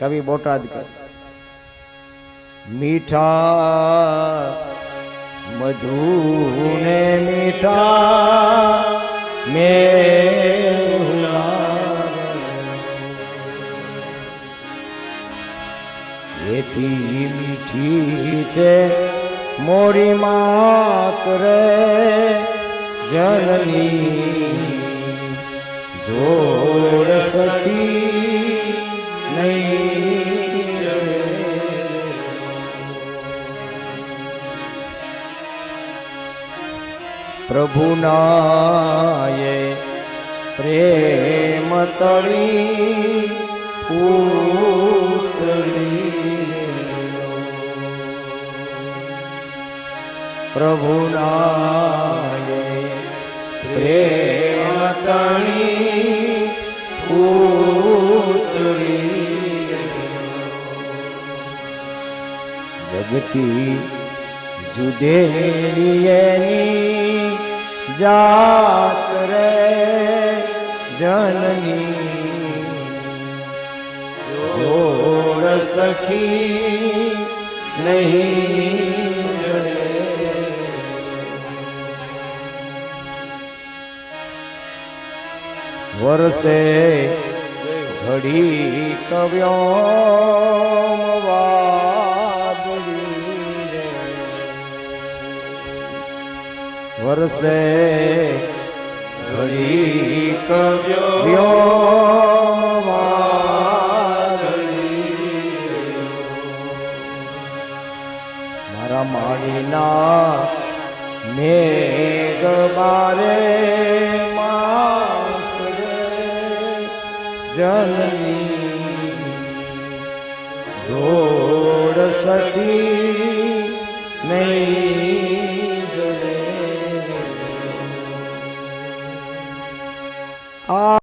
કવિ બોટાદ કે, મીઠા મધુને મીઠા મે એથી મીઠી છે મોરી માત રે જનની. જોડ સખી પ્રભુનાએ પ્રેમ તળી પ્રભુનાએ પ્રેમ તણી પૂતળી. જગથી જુદેલી એની જાત રે જનની જોડ સખી નહીં જડે વરસે ઘડી વરસે ઘડી કવ્યો. મારા માળીના મેઘ બારે માસ જનની જોડ સખી જડે આ